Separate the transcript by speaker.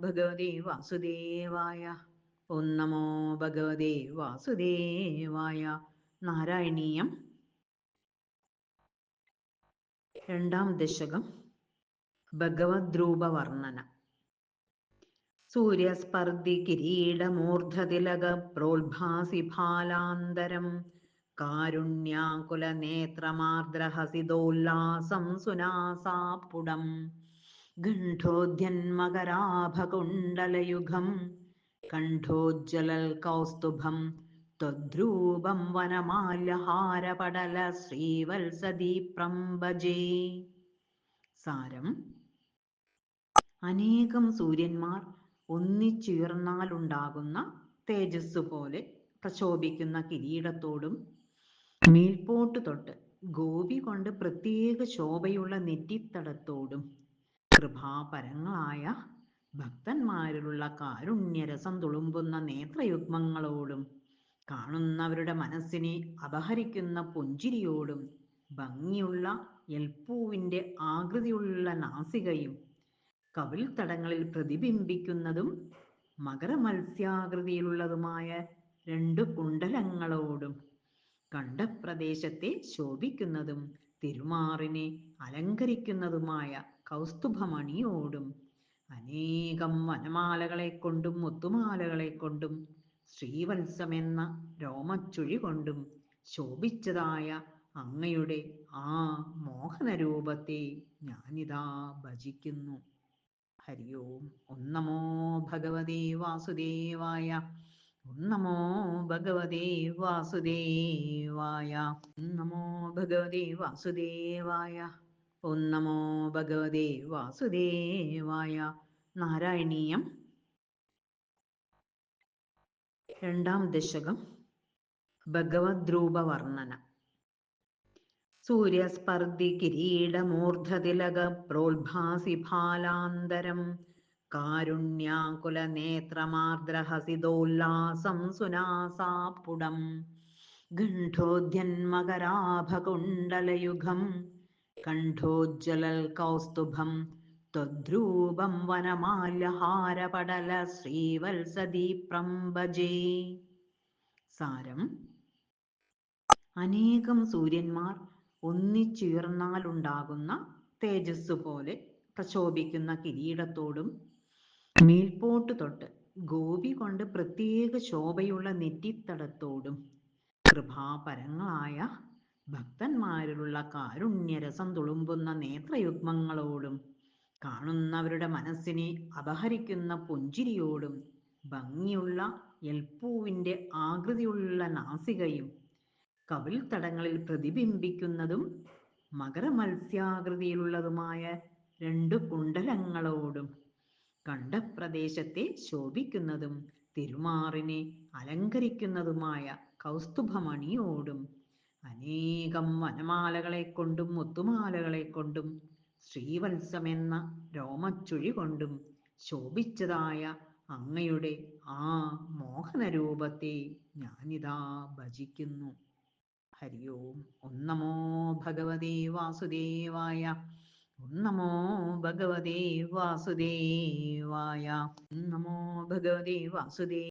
Speaker 1: ഭഗവതി വാസുദേവായ. ഓം നമോ ഭഗവതേ വാസുദേവായ. നാരായണീയം. രണ്ടാം ദശകം. ഭഗവദ്രൂപ വർണന സൂര്യസ്പർദ്ധി കിരീടമൂർധതിലക പ്രോത്ഭാസി ഫാലാന്തരം. കാരുണ്യാകുലനേത്രമാർദ്രഹസിതോല്ലാസം സുനാസാപ്പുടം ഗണ്ഠോദ്യന്മകരാഭകുണ്ടലയുഗം കണ്ഠോജ്ജലൽ കൗസ്തുഭം ത്വദ്രൂപം വനമാല്യഹാരപടല ശ്രീവത്സദീപ്രം ഭജേ. സാരം. അനേകം സൂര്യന്മാർ ഒന്നിച്ചുയർന്നാലുണ്ടാകുന്ന തേജസ് പോലെ പ്രശോഭിക്കുന്ന കിരീടത്തോടും മേൽപോട്ട് തൊട്ട് ഗോപി കൊണ്ട് പ്രത്യേക ശോഭയുള്ള നെറ്റിത്തടത്തോടും കൃപാപരങ്ങളായ ഭക്തന്മാരിലുള്ള കാരുണ്യരസം തുളുമ്പുന്ന നേത്രയുഗ്മങ്ങളോടും കാണുന്നവരുടെ മനസ്സിനെ അപഹരിക്കുന്ന പുഞ്ചിരിയോടും ഭംഗിയുള്ള എൽപ്പൂവിന്റെ ആകൃതിയുള്ള നാസികയും കവിൽ തടങ്ങളിൽ പ്രതിബിംബിക്കുന്നതും മകരമത്സ്യാകൃതിയിലുള്ളതുമായ രണ്ടു കുണ്ടലങ്ങളോടും കണ്ടപ്രദേശത്തെ ശോഭിക്കുന്നതും തിരുമാറിനെ അലങ്കരിക്കുന്നതുമായ കൗസ്തുഭമണിയോടും അനേകം വനമാലകളെ കൊണ്ടും മുത്തുമാലകളെ കൊണ്ടും ശ്രീവത്സമെന്ന രോമച്ചുഴി കൊണ്ടും ശോഭിച്ചതായ അങ്ങയുടെ ആ മോഹനരൂപത്തെ ഞാനിതാ ഭജിക്കുന്നു. ഹരി ഓം. ഒന്നമോ ഭഗവതേ വാസുദേവായ. ഒന്നമോ നമോ ഭഗവതേ വാസുദേവായ. ഒന്നമോ നമോ ഭഗവതേ വാസുദേവായ. ഒം നമോ ഭഗവതേ വാസുദേവായ നാരായണീയം. രണ്ടാം ദശകം ഭഗവദ്രൂപ വർണന സൂര്യസ്പർദ്ധി കിരീടമൂർധതിലക പ്രോത്ഭാസി ഫാലാന്തരം കാരുണ്യാകുലനേത്രമാർദ്രഹസിതോല്ലാസം സുനാസാപ്പുടം ഗണ്ഠോദ്യന്മകരാഭകുണ്ടലയുഗം കണ്ഠോജ്ജലൽ കൗസ്തുഭം ത്വദ്രൂപം വനമാലഹാരപടല ശ്രീവത്സദീപ്രം ഭജേ സാരം. അനേകം സൂര്യന്മാർ ഒന്നിച്ചുയർന്നാലുണ്ടാകുന്ന തേജസ് പോലെ പ്രശോഭിക്കുന്ന കിരീടത്തോടും മേൽപോട്ട് തൊട്ട് ഗോപി കൊണ്ട് പ്രത്യേക ശോഭയുള്ള നെറ്റിത്തടത്തോടും കൃപാപരങ്ങളായ ഭക്തന്മാരിലുള്ള കാരുണ്യരസം തുളുമ്പുന്ന നേത്രയുഗ്മങ്ങളോടും കാണുന്നവരുടെ മനസ്സിനെ അപഹരിക്കുന്ന പുഞ്ചിരിയോടും ഭംഗിയുള്ള എൽപ്പൂവിന്റെ ആകൃതിയുള്ള നാസികയും കവിൽ തടങ്ങളിൽ പ്രതിബിംബിക്കുന്നതും മകരമത്സ്യാകൃതിയിലുള്ളതുമായ രണ്ടു കുണ്ടലങ്ങളോടും കണ്ടപ്രദേശത്തെ ശോഭിക്കുന്നതും തിരുമാറിനെ അലങ്കരിക്കുന്നതുമായ കൗസ്തുഭമണിയോടും അനേകം വനമാലകളെ കൊണ്ടും മുത്തുമാലകളെ കൊണ്ടും ശ്രീവത്സമെന്ന രോമച്ചുഴി കൊണ്ടും ശോഭിച്ചതായ അങ്ങയുടെ ആ മോഹനരൂപത്തെ ഞാനിതാ ഭജിക്കുന്നു. ഹരി ഓം ഒന്നമോ ഭഗവതേ വാസുദേവായ ഒന്നമോ നമോ ഭഗവതേ വാസുദേവായ ഒന്നമോ നമോ ഭഗവതേ വാസുദേ